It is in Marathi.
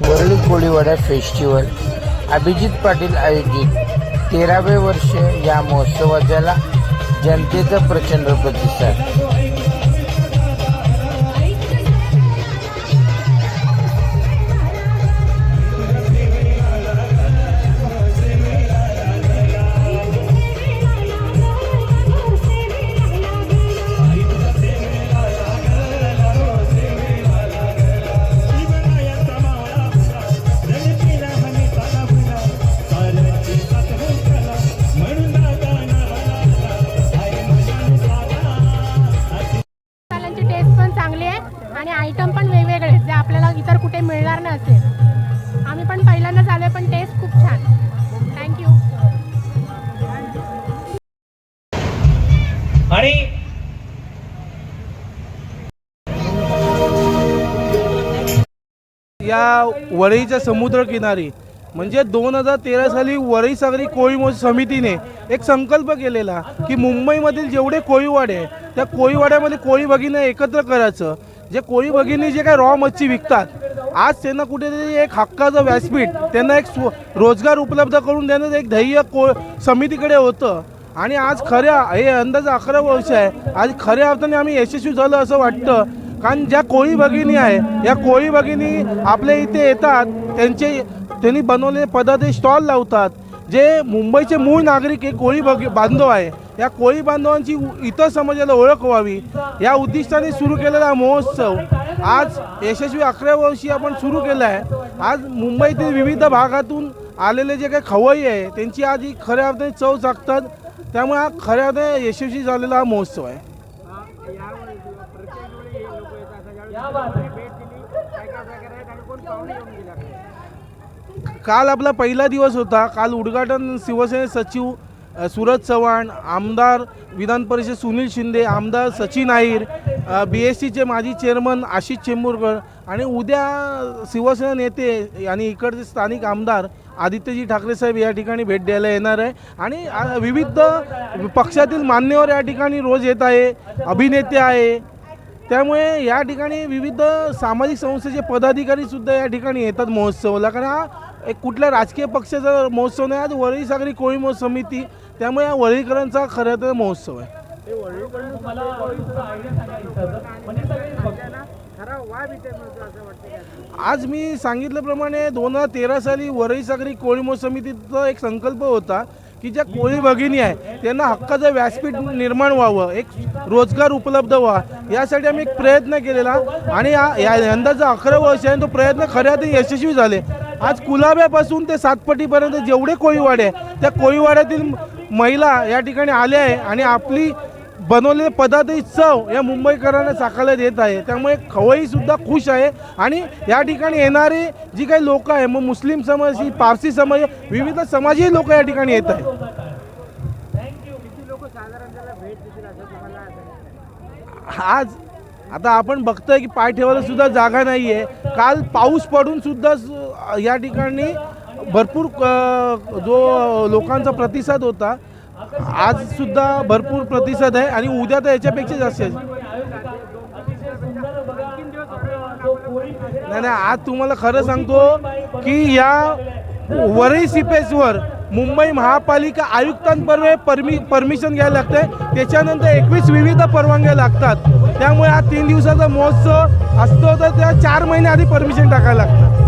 वरळी कोळीवाडा फेस्टिवल. अभिजित पाटील आयोजित तेरावे वर्ष या महोत्सवाला जनतेचा प्रचंड प्रतिसाद. नाही असेल. आम्ही पण पहिल्यांदाच आलोय पण टेस्ट खूप छान. थँक्यू आणि या वरईच्या समुद्रकिनारी म्हणजे दोन हजार तेरा साली वरई सागरी कोळी समितीने एक संकल्प केलेला की मुंबईमधील जेवढे कोळीवाडे आहे त्या कोळीवाड्यामध्ये कोळी भगिनी एकत्र करायचं. जे कोळी भगिनी जे काही रॉ मच्छी विकतात आज त्यांना कुठेतरी एक हक्काचं व्यासपीठ त्यांना एक स्व रोजगार उपलब्ध करून देण्याचं एक ध्येय को समितीकडे होतं. आणि आज खऱ्या हे अंदाज अकरा वर्ष आहे. आज खऱ्या अर्थाने आम्ही यशस्वी झालो असं वाटतं. कारण ज्या कोळी भगिनी आहे या कोळी भगिनी आपल्या इथे येतात त्यांचे त्यांनी बनवलेले पदार्थ स्टॉल लावतात. जे मुंबईचे मूळ नागरिक हे कोळी भग बांधव आहे. या कोळी बांधवांची उ- इतर समाजाला ओळख व्हावी. या उद्दिष्टाने सुरू केलेला महोत्सव. आज यशस्वी अकरा वर्षी आपण सुरू केलं आहे. आज मुंबईतील विविध भागातून आलेले जे काही खवई आहे त्यांची आज ही खऱ्या अर्थाने चव चाकतात त्यामुळे हा खऱ्या अर्थाने यशस्वी झालेला हा महोत्सव आहे. काल आपला पहिला दिवस होता. काल उद्घाटन शिवसेने सचिव सूरज चव्हाण आमदार विधान परिषद सुनील शिंदे आमदार सचिन आहीर बी एस सीचे माजी चेअरमन आशिष चेंबूरकर आणि उद्या शिवसेना नेते आणि इकडचे स्थानिक आमदार आदित्यजी ठाकरे साहेब या ठिकाणी भेट द्यायला येणार आहे. आणि विविध पक्षातील मान्यवर या ठिकाणी रोज येत आहे अभिनेते आहे. त्यामुळे या ठिकाणी विविध सामाजिक संस्थेचे पदाधिकारी सुद्धा या ठिकाणी येतात महोत्सवाला. कारण हा एक कुठल्या राजकीय पक्षाचा महोत्सव नाही आज वरळी सागरी कोळी महोत्सव समिती त्यामुळे हा वरळीकरांचा खरं तर महोत्सव आहे. आज मी सांगितल्याप्रमाणे दोन हजार तेरा साली वरळी सागरी कोळी महोत्सव समितीचा एक संकल्प होता की ज्या कोळी भगिनी आहे त्यांना हक्काचं व्यासपीठ निर्माण व्हावं एक रोजगार उपलब्ध व्हा. यासाठी आम्ही एक प्रयत्न केलेला आणि या- या यंदाचा अकरा वर्ष आहे तो प्रयत्न खऱ्या अर्थी यशस्वी झाले. आज कुलाब्यापासून ते सातपटीपर्यंत जेवढे कोळीवाडे आहे त्या कोळीवाड्यातील महिला या ठिकाणी आल्या आहे आणि आपली बनवलेले पदार्थ चव या मुंबईकरांना चाकायला देत आहे. त्यामुळे खवई सुद्धा खुश आहे आणि या ठिकाणी येणारे जी काही लोक आहे मग मुस्लिम समाज ही पारसी समाज विविध समाजही लोक या ठिकाणी येत आहेत. आज आता आपण बघतोय की पाय ठेवायला सुद्धा जागा नाही आहे काल पाऊस पडून सुद्धा या ठिकाणी भरपूर क- जो लोकांचा प्रतिसाद होता आज सुद्धा भरपूर प्रतिसाद आहे आणि उद्या तर याच्यापेक्षा जास्त आहे. नाही नाही आज तुम्हाला खरं सांगतो की या वरई सिपेसवर मुंबई महापालिका आयुक्तांपर्वे परमि परमिशन घ्यायला लागते त्याच्यानंतर एकवीस विविध परवानग्या लागतात. त्यामुळे हा तीन दिवसाचा महोत्सव असतो तर त्या चार महिने आधी परमिशन टाकायला लागतं